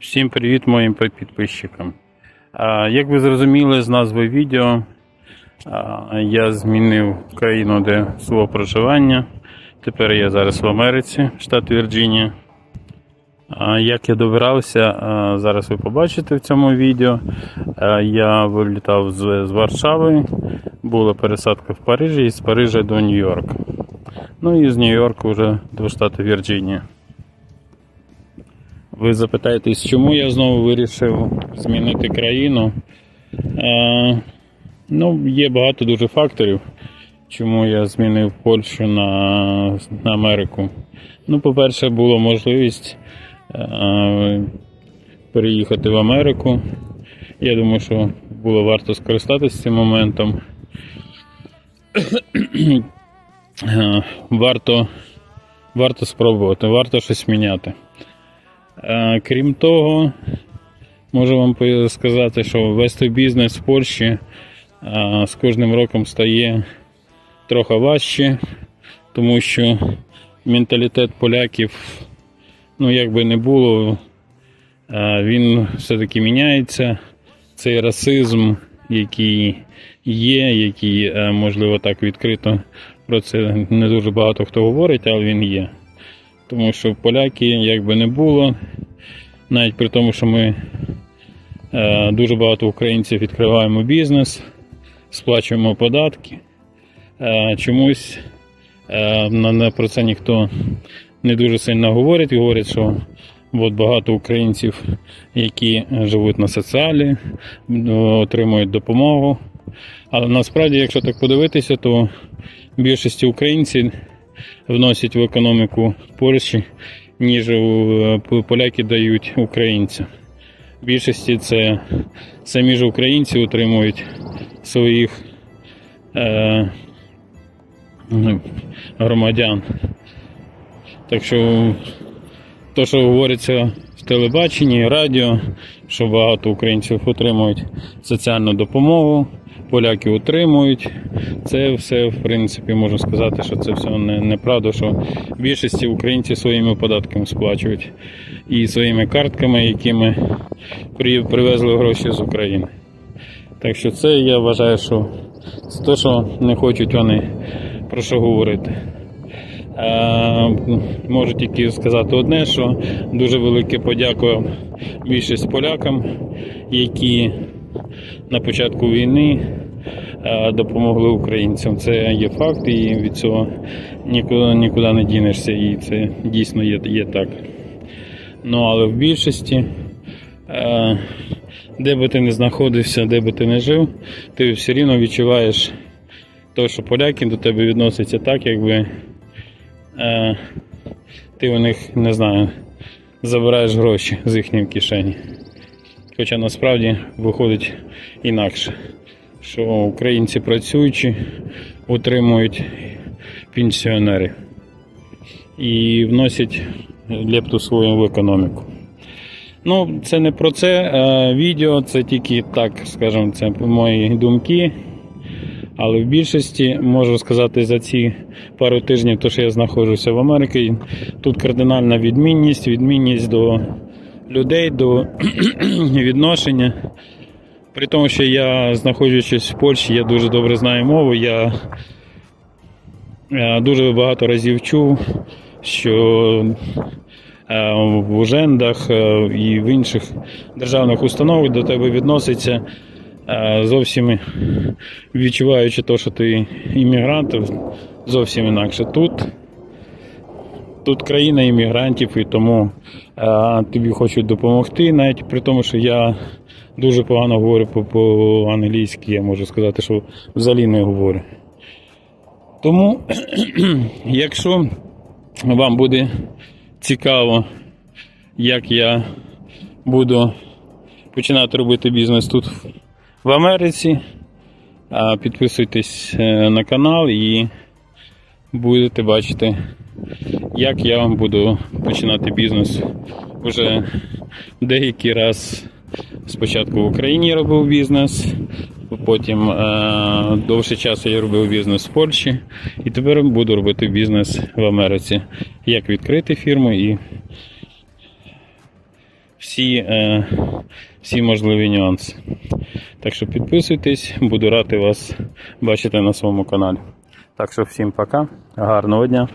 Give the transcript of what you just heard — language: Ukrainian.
Всім привіт моїм підписчикам. Як ви зрозуміли з назви відео, я змінив країну, де свого проживання. Тепер я зараз в Америці, штат Вірджинія. Як я добирався, зараз ви побачите в цьому відео. Я вилітав з, Варшави, була пересадка в Парижі і з Парижа до Нью-Йорка. Ну і з Нью-Йорка вже до штату Вірджинія. Ви запитаєтесь, чому я знову вирішив змінити країну? Е, ну, є багато дуже факторів, чому я змінив Польщу на, на Америку. Ну, по-перше, була можливість е, переїхати в Америку. Я думаю, що було варто скористатися цим моментом. Е, варто, варто спробувати, варто щось міняти. Е, Крім того, можу вам сказати, що вести бізнес в Польщі е, з кожним роком стає трохи важче, тому що менталітет поляків, ну як би не було, е, він все-таки міняється. Цей расизм, який є, який, можливо, так відкрито про це не дуже багато хто говорить, але він є. Тому що поляки, як би не було, навіть при тому, що ми е, дуже багато українців відкриваємо бізнес, сплачуємо податки. Е, чомусь е, на, про це ніхто не дуже сильно говорить. Говорять, що от багато українців, які живуть на соціалі, отримують допомогу. Але насправді, якщо так подивитися, то більшості українців вносять в економіку Польщі, ніж е, поляки дають українцям. В більшості це самі ж українці утримують своїх е, ну, громадян. Так що то, що говориться в телебаченні, радіо, що багато українців отримують соціальну допомогу, поляки отримують. Це все, в принципі, можу сказати, що це все не, неправда, що в більшості українці своїми податками сплачують і своїми картками, якими при- привезли гроші з України. Так що це я вважаю, що це те, що не хочуть вони про що говорити. Можу тільки сказати одне, що дуже велике подяка більшість полякам, які на початку війни е, допомогли українцям. Це є факт, і від цього нікуди, нікуди не дінешся, і це дійсно є, є так. Ну але в більшості, е, де би ти не знаходився, де би ти не жив, ти все рівно відчуваєш те, що поляки до тебе відносяться так, якби е, ти у них не знаю, забираєш гроші з їхньої кишені. Хоча насправді виходить інакше, що українці працюючи утримують пенсіонерів і вносять лепту свою в економіку. Ну, це не про це е, відео, це тільки так, скажімо, це мої думки. Але в більшості можу сказати за ці пару тижнів, то що я знаходжуся в Америці, тут кардинальна відмінність, відмінність до людей, до відношення. При тому, що я знаходжусь в Польщі, я дуже добре знаю мову. Я е, дуже багато разів чув, що е, в ужендах е, і в інших державних установах до тебе відноситься зовсім відчуваючи те, що ти іммігрант, зовсім інакше. Тут, тут країна іммігрантів, і тому е, тобі хочуть допомогти, навіть при тому, що я дуже погано говорю по- по-англійськи, я можу сказати, що взагалі не говорю. Тому, якщо вам буде цікаво, як я буду починати робити бізнес тут в Америці, Підписуйтесь е, на канал і будете бачити, як я вам буду починати бізнес. Уже деякий раз спочатку в Україні робив бізнес, потім е, довший час я робив бізнес в Польщі, і тепер буду робити бізнес в Америці. Як відкрити фірму і всі, е, всі можливі нюанси. Так що підписуйтесь, буду радий вас бачити на своєму каналі. Так що всім пока, гарного дня.